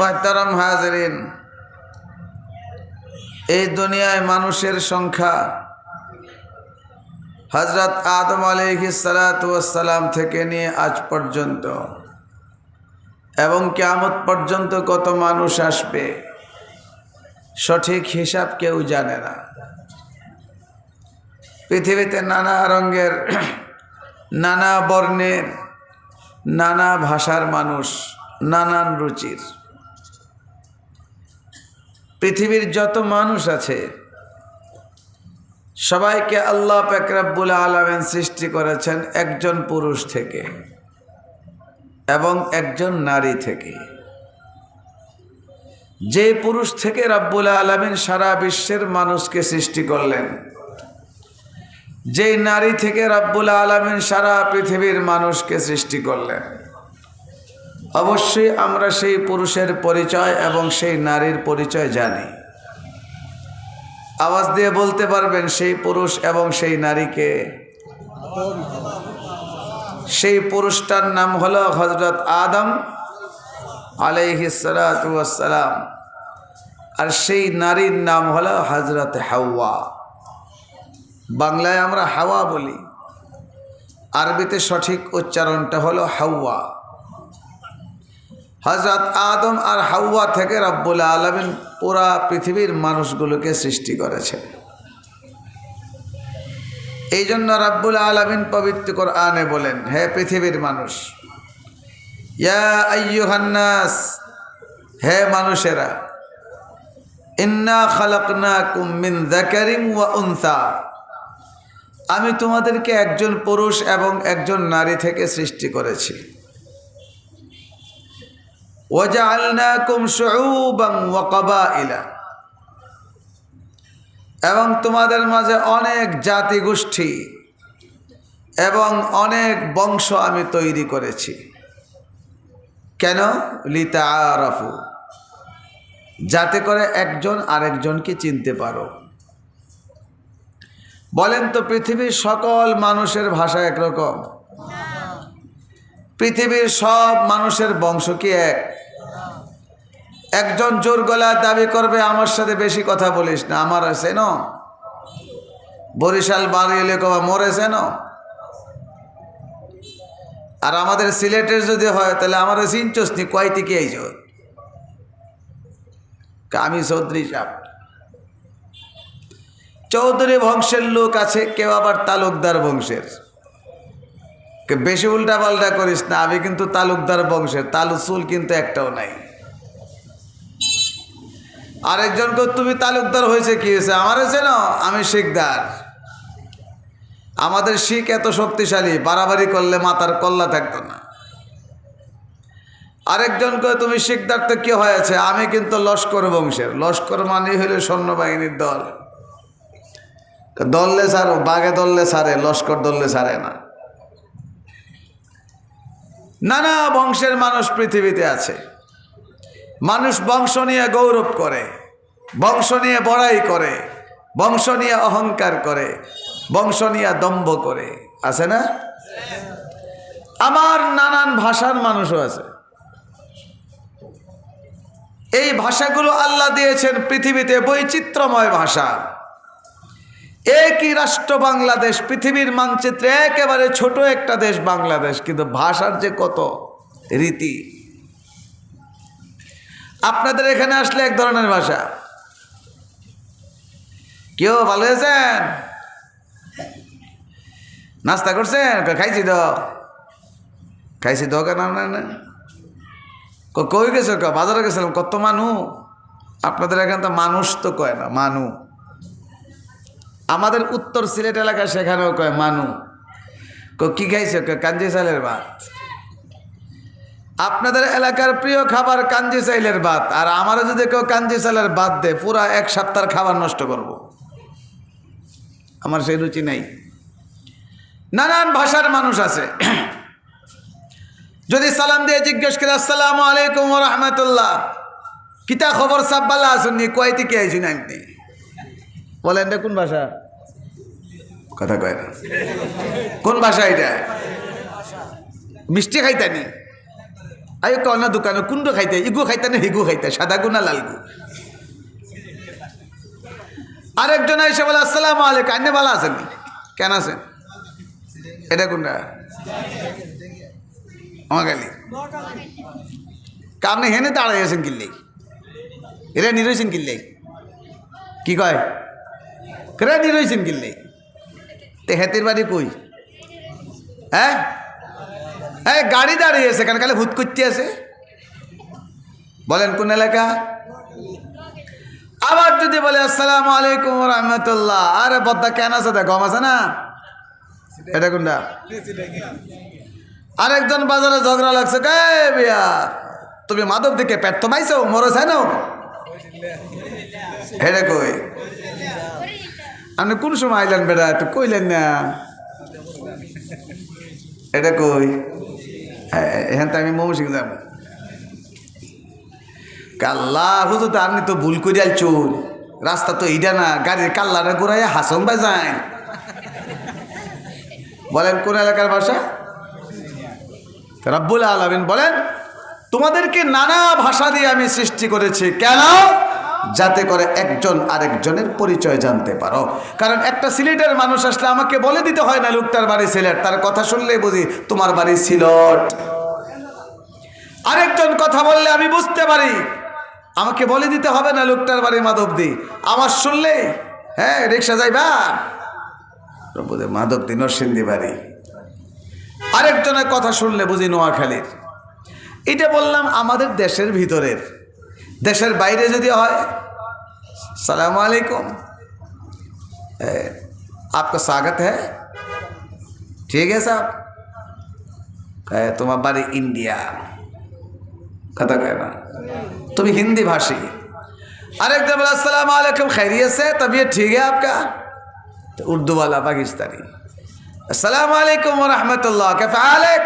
মহতারাম হাজরিন, এই দুনিয়ায় মানুষের সংখ্যা হজরত আদম আলহি সালাতাম থেকে নিয়ে আজ পর্যন্ত এবং কেয়ামত পর্যন্ত কত মানুষ আসবে, সঠিক হিসাব কেউ জানে না। পৃথিবীতে নানা রঙের, নানা বর্ণের, নানা ভাষার মানুষ, নানান রুচির। পৃথিবীর যত মানুষ আছে, সবাইকে আল্লাহ পেকরাবুল আলমেন সৃষ্টি করেছেন একজন পুরুষ থেকে এবং একজন নারী থেকে। যে পুরুষ থেকে রাব্বুল আলমিন সারা বিশ্বের মানুষকে সৃষ্টি করলেন, যেই নারী থেকে রাব্বুল আলমিন সারা পৃথিবীর মানুষকে সৃষ্টি করলেন। অবশ্যই আমরা সেই পুরুষের পরিচয় এবং সেই নারীর পরিচয় জানি। আওয়াজ দিয়ে বলতে পারবেন সেই পুরুষ এবং সেই নারীকে। সেই পুরুষটার নাম হলো হজরত আদম আলাইহিসালাম আর সেই নারীর নাম হলো হজরত হাওয়া। বাংলায় আমরা হাওয়া বলি। আরবিতে সঠিক উচ্চারণটা হলো হাওয়া। হজরত আদম আর হাওয়া থেকে রব্বুল আলমিন পুরা পৃথিবীর মানুষগুলোকে সৃষ্টি করেছেন এই জন্য রব্বুল আলমিন পবিত্র আনে বলেন, হে পৃথিবীর মানুষ, ইয়া আইয়ুহান্নাস, হে মানুষেরা, ইন্না খালাকনা কুমিন জাকারিম ওয়া উনসা, আমি তোমাদেরকে একজন পুরুষ এবং একজন নারী থেকে সৃষ্টি করেছি। এবং তোমাদের মাঝে অনেক জাতি গোষ্ঠী এবং অনেক বংশ আমি তৈরি করেছি। কেন? লিতা আরাফু যাতে করে একজন আরেকজনকে চিনতে পারো। বলেন তো পৃথিবীর সকল মানুষের ভাষা একরকম। পৃথিবীর সব মানুষের বংশ কি এক? একজন জোর গলা দাবি করবে, আমার সাথে বেশি কথা বলিস না, আমার আছে ন? বরিশাল বাড়ি এলে কবা মরেছে ন? আর আমাদের সিলেটের যদি হয়, তাহলে আমার চিনচস নি কয় থেকে আইজ আমি চৌধুরী সাহেব চৌধুরী বংশের লোক আছে, কেউ আবার তালুকদার বংশের। বেশি উল্টা পাল্টা করিস না, আমি কিন্তু তালুকদার বংশের, তালুসুল কিন্তু একটাও নাই। আরেকজনকে তুমি তালুকদার হয়েছে কি হয়েছে? আমার হয়েছে না আমি শিখদার আমাদের শিখ এত শক্তিশালী, বাড়াবাড়ি করলে মাথার কল্লা থাকতো না। আরেকজন আরেকজনকে তুমি শিখদার তো কি হয়েছে? আমি কিন্তু লস্কর বংশের। লস্কর মানে হইল সৈন্যবাহিনীর দল। দললে সারো, বাঘে দললে সারে, লস্কর দললে সারে না। নানা বংশের মানুষ পৃথিবীতে আছে। মানুষ বংশ নিয়ে গৌরব করে, বংশ নিয়ে বড়াই করে, বংশ নিয়ে অহংকার করে, বংশ নিয়ে দম্ভ করে। আছে না? আমার নানান ভাষার মানুষও আছে। এই ভাষাগুলো আল্লাহ দিয়েছেন পৃথিবীতে বৈচিত্র্যময় ভাষা। একই রাষ্ট্র বাংলাদেশ, পৃথিবীর মানচিত্রে একেবারে ছোট একটা দেশ বাংলাদেশ, কিন্তু ভাষার যে কত রীতি আপনাদের এখানে আসলে এক ধরনের ভাষা। কেউ ভালো হয়েছেন নাস্তা করছেন? খাইছি তো? খাইছি তো কেন? না কই গেছো ক বাজারে গেছিলাম। কত মানু? আপনাদের এখানে তো মানুষ তো কয় না, মানু। আমাদের উত্তর সিলেট এলাকায় সেখানেও কয় মানু। কি খাইছো? কাঞ্জি চালের ভাত। আপনাদের এলাকার প্রিয় খাবার কাঞ্জি চাইলের ভাত, আর আমারও যদি কেউ কাঞ্জি চাইলের ভাত দেয়, পুরা এক সপ্তাহ খাবার নষ্ট করব। আমার সেই রুচি নেই। নানান ভাষার মানুষ আছে। যদি সালাম দিয়ে জিজ্ঞেস করে, আসসালাম আলাইকুম রহমতুল্লাহ। কিতা খবর সাব্বাল্লা আসুননি কয় থেকে আইসুন আপনি? বলেন রে, কোন ভাষা? কথা কয় না। কোন ভাষা এটা? মিষ্টি খাইতানি আই কনা দোকানে কুন্ডো খাইতে, ইগু খাইতে না হিগু খাইতে, সাদা গু না লাল গু? আরেকজন এসে বলে, আসসালামু আলাইকুম। আন্নে ভালো আছেন? কেন আছেন? এটা কোনটা? মহাকালী। আপনি হেনে দাঁড়াই আছেন কিনলে এরা নিরইছেন কিনলে কি কয়? কেরা নিরইছেন কিনলে তে হেতের বাড়ি কই? হ্যাঁ? হ্যাঁ গাড়ি দাঁড়িয়ে আছে, কেন কালে হুত করতে আছে? বলেন কোন এলাকা? আবার যদি বলে, আসসালামু আলাইকুম রহমতুল্লাহ আরে বদ্দা কেন আছে? দেখ, গম আছে না? এটা কোনটা? আরেকজন বাজারে ঝগড়া লাগছে, কে বিয়া? তুমি মাধব দিকে পেট তো মাইছো মরো চাই না হেরে কই? আপনি কোন সময় আইলেন বেড়া? একটু কইলেন না। এটা কই? হ্যাঁ তো আমি মৌসিক যাব। কাল্লা তো আপনি তো ভুল করে আলছুন রাস্তা তো এইটা না, গাড়ির কাল্লাটা ঘুরাইয়া হাসন বাই যায় বলেন, কোন এলাকার ভাষা? রাব্বুল আলমিন বলেন, তোমাদেরকে নানা ভাষা দিয়ে আমি সৃষ্টি করেছি। কেন? যাতে করে একজন আরেকজনের পরিচয় জানতে পারো। কারণ একটা সিলেটের মানুষ আসলে আমাকে বলে দিতে হয় না, লোকটার বাড়ি সিলেট। তার কথা শুনলেই বুঝি তোমার বাড়ি সিলট। আরেকজন কথা বললে আমি বুঝতে পারি। আমাকে বলে দিতে হবে না লোকটার বাড়ি মাধবদি। আমার শুনলে? হ্যাঁ রিক্সা যাইবা? প্রভুদে মাধবদি, নরসিংদী বাড়ি। আরেকজনের কথা শুনলে বুঝি নোয়াখালীর। এটা বললাম আমাদের দেশের ভিতরের। দেশের বাইরে যদি হয় সালাম আলাইকুম ए, आपका स्वागत है ठीक है साहब कहे তোমার বাড়ি ইন্ডিয়া কথা কয় না তুমি हिंदी भाषी अरेकदम बोला अस्सलाम वालेकुम खैरियत से तबीयत ठीक है आपका तो उर्दू वाला पाकिस्तानी अस्सलाम वालेकुम वरहमतुल्लाह कैफ हालक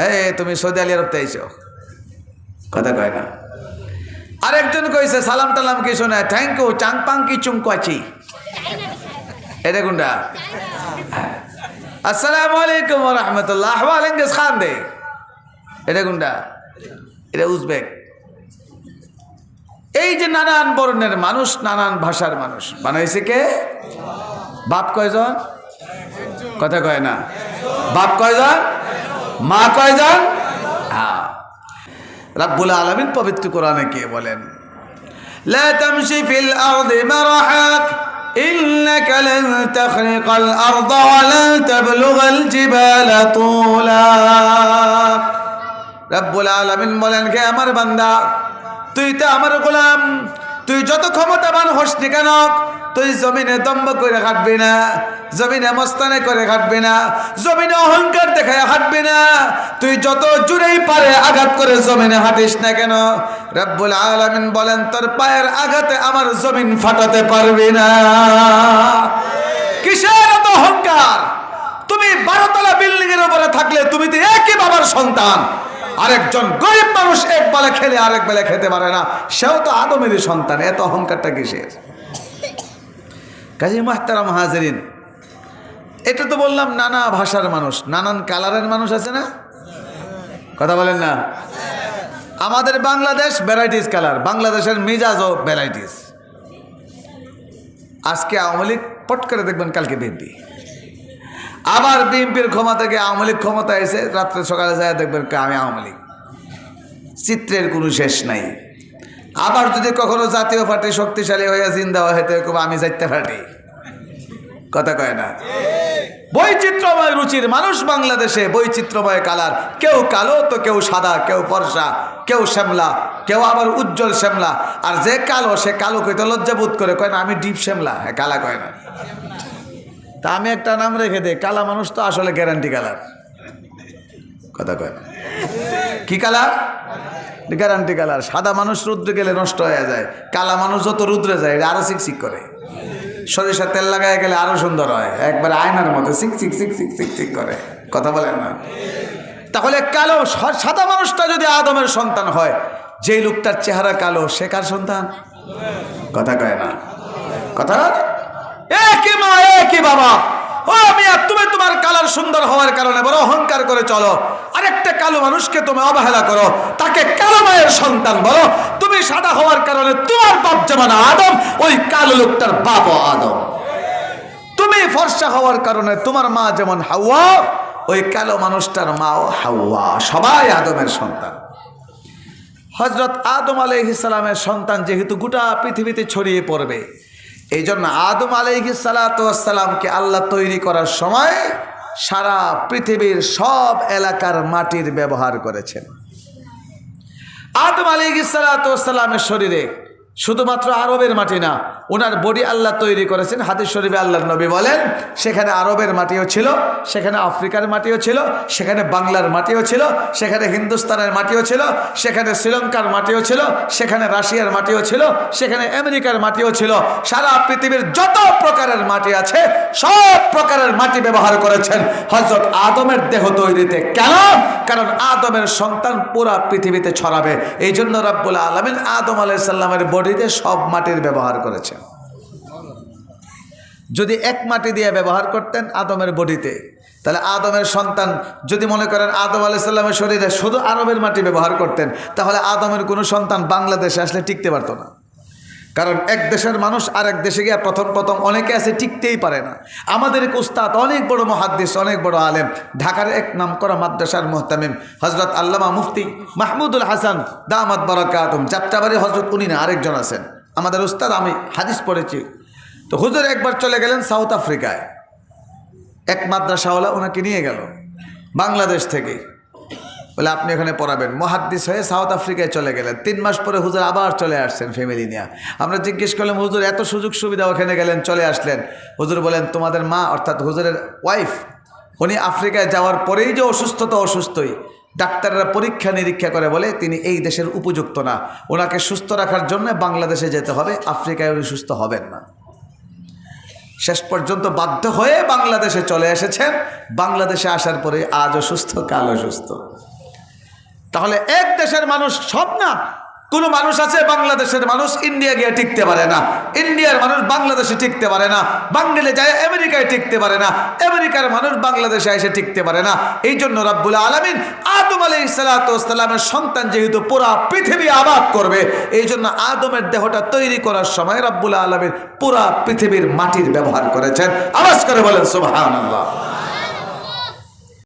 এ তুমি সৌদি আরব তেইছো কথা কয় না আরেকজন কইছে, সালাম টালাম কি শোনে? থ্যাংক ইউ চাং পাং কি চুমকাচি এটা কোনটা আসসালামু আলাইকুম রাহমাতুল্লাহ। আহওয়াল ইংরেজ খান দে এটা কোনটা এটা উজবেক। এই যে নানান বর্ণের মানুষ, নানান ভাষার মানুষ। বানাইছে কে? বাপ কয়জন? কথা কয় না। বাপ কয়জন? মা কয়জন? রাব্বুল আলামিন পবিত্র কোরআনে কে বলেন لا تمشي في الأرض مرحك إنك لن تخرق الأرض ولن تبلغ الجبال طولا রব্বুল আলামিন বলেন কে আমার বান্দা তুই তো আমার গোলাম তুই যত ক্ষমতাবান হোস নি কেন, তুই জমিনে দম্ব করে হাঁটবি না, জমিনে মস্তানে করে হাঁটবি না, জমিনে অহংকার দেখায় হাঁটবি না। তুই যত জুড়েই পারে আঘাত করে জমিনে হাঁটিস না কেন, রব্বুল আলামিন বলেন, তোর পায়ের আঘাতে আমার জমিন ফাটাতে পারবি না। কিসের এত অহংকার? তুমি বারোতলা বিল্ডিং এর উপরে থাকলে তুমি তো একই বাবার সন্তান। আরেকজন গরিব মানুষ এক বেলা খেলে আরেক বেলা খেতে পারে না। সেও তো আদমেরই সন্তান, এত অহংকারটা কিসের? কাজী মাহতারাম হাজরিন, এটা তো বললাম নানা ভাষার মানুষ, নানান কালারের মানুষ আছে না? কথা বলেন না। আমাদের বাংলাদেশ ভ্যারাইটিস কালার, বাংলাদেশের মিজাজও ভ্যারাইটিস। আজকে আওয়ামী লীগ পট করে দেখবেন কালকে বিএনপি আবার বিএনপির ক্ষমতা থেকে আওয়ামী লীগ ক্ষমতা এসে রাত্রে সকালে যায় দেখবেন আমি আওয়ামী লীগ। চিত্রের কোনো শেষ নাই। আবার যদি কখনো জাতীয় পার্টি শক্তিশালী হয়ে জিন্দা হইতে খুব আমি যাইতে পারি। কথা কয় না? বৈচিত্র্যময় রুচির মানুষ বাংলাদেশে, বৈচিত্র্যময় কালার। কেউ কালো তো কেউ সাদা, কেউ ফর্সা, কেউ শ্যামলা, কেউ আবার উজ্জ্বল শ্যামলা। আর যে কালো, সে কালো কইতে লজ্জাবোধ করে। কয় না, আমি ডিপ শ্যামলা। হ্যাঁ কালা কয় না? তা আমি একটা নাম রেখে দে কালা মানুষ তো আসলে গ্যারান্টি কালার কথা কয় কি কালার গ্যারান্টি কালার সাদা মানুষ রুদ্রে গেলে নষ্ট হয়ে যায়, কালা মানুষ যত রুদ্রে যায়, এটা আরও চিকচিক করে। সরিষার তেল লাগায় গেলে আরও সুন্দর হয়, একবার আয়নার মতো চিক চিক চিক চিক চিক চিক করে। কথা বলেন না। তাহলে কালো সাদা মানুষটা যদি আদমের সন্তান হয়, যেই লোকটার চেহারা কালো, সে কার সন্তান? কথা কয় না। কথা? একই মা, একই বাবা। ও মিয়া, তুমি তোমার কালার সুন্দর হওয়ার কারণে বড় অহংকার করে চলো। আরেকটা কালো মানুষকে তুমি অবহেলা করো। তাকে কালো মায়ের সন্তান বলো। তুমি সাদা হওয়ার কারণে তোমার বাপ যেমন আদম, ওই কালো লোকটার বাবা আদম। তুমি ফর্সা হওয়ার কারণে তোমার মা যেমন হাওয়া, ওই কালো মানুষটার মাও হাওয়া। সবাই আদমের সন্তান। হজরত আদম আলহিসালামের সন্তান যেহেতু গোটা পৃথিবীতে ছড়িয়ে পড়বে এই জন্য আদম আলহিসালাতামকে আল্লাহ তৈরি করার সময় সারা পৃথিবীর সব এলাকার মাটির ব্যবহার করেছেন। আদম আলহিসালাতামের শরীরে শুধুমাত্র আরবের মাটি না, ওনার বডি আল্লাহ তৈরি করেছেন, হাদিস শরীফে আল্লাহর নবী বলেন, সেখানে আরবের মাটিও ছিল, সেখানে আফ্রিকার মাটিও ছিল, সেখানে বাংলার মাটিও ছিল, সেখানে হিন্দুস্তানের মাটিও ছিল, সেখানে শ্রীলঙ্কার মাটিও ছিল, সেখানে রাশিয়ার মাটিও ছিল, সেখানে আমেরিকার মাটিও ছিল। সারা পৃথিবীর যত প্রকারের মাটি আছে, সব প্রকারের মাটি ব্যবহার করেছেন। হজরত আদমের দেহ তৈরিতে কেন? কারণ আদমের সন্তান পুরা পৃথিবীতে ছড়াবে। এই জন্য রাব্বুল আলমিন আদম আলাইসাল্লামের বডিতে সব মাটির ব্যবহার করেছেন। যদি এক মাটি দিয়ে ব্যবহার করতেন আদমের বডিতে, তাহলে আদমের সন্তান, যদি মনে করেন আদম আলাইসাল্লামের শরীরে শুধু আরবের মাটি ব্যবহার করতেন, তাহলে আদমের কোনো সন্তান বাংলাদেশে আসলে টিকতে পারত না। কারণ এক দেশের মানুষ আর এক দেশে গিয়ে প্রথম প্রথম অনেকে আছে, টিকতেই পারে না। আমাদের এক উস্তাদ, অনেক বড় মহাদ্দেশ অনেক বড় আলেম। ঢাকার এক নাম করা মাদ্রাসার মোহতামিম হজরত আল্লামা মুফতি মাহমুদুল হাসান, দামাত বরকাতম। যাত্রাবাড়ি হজরত উনি না, আরেকজন আছেন। আমাদের উস্তাদ, আমি হাদিস পড়েছি। তো হুজুর একবার চলে গেলেন সাউথ আফ্রিকায়। এক মাদ্রাসাওয়ালা ওনাকে নিয়ে গেল, বাংলাদেশ থেকে। বলে, আপনি ওখানে পড়াবেন। মহাদ্দিস হয়ে সাউথ আফ্রিকায় চলে গেলেন। তিন মাস পরে হুজুর আবার চলে আসছেন ফ্যামিলি নিয়ে। আমরা জিজ্ঞেস করলাম, হুজুর, এত সুযোগ সুবিধা ওখানে গেলেন, চলে আসলেন? হুজুর বলেন, তোমাদের মা, অর্থাৎ হুজুরের ওয়াইফ, উনি আফ্রিকায় যাওয়ার পরেই যে অসুস্থতা অসুস্থই। ডাক্তাররা পরীক্ষা নিরীক্ষা করে বলে, তিনি এই দেশের উপযুক্ত না। ওনাকে সুস্থ রাখার জন্য বাংলাদেশে যেতে হবে, আফ্রিকায় উনি সুস্থ হবেন না। শেষ পর্যন্ত বাধ্য হয়ে বাংলাদেশে চলে এসেছেন। বাংলাদেশে আসার পরে আজ অসুস্থ কাল অসুস্থ তাহলে এক দেশের মানুষ সব না? কোনো মানুষ আছে, বাংলাদেশের মানুষ ইন্ডিয়া গিয়ে টিকতে পারে না। ইন্ডিয়ার মানুষ বাংলাদেশে টিকতে পারে না। বাঙালি যায়, আমেরিকায় টিকতে পারে না। আমেরিকার মানুষ বাংলাদেশে এসে টিকতে পারে না। এই জন্য রাব্বুল আলমিন আদম আলী সালাতামের সন্তান যেহেতু পুরা পৃথিবী আবাদ করবে, এই জন্য আদমের দেহটা তৈরি করার সময় রাব্বুল আলমিন পুরা পৃথিবীর মাটির ব্যবহার করেছেন। আওয়াজ করে বলেন, সুবহানাল্লাহ।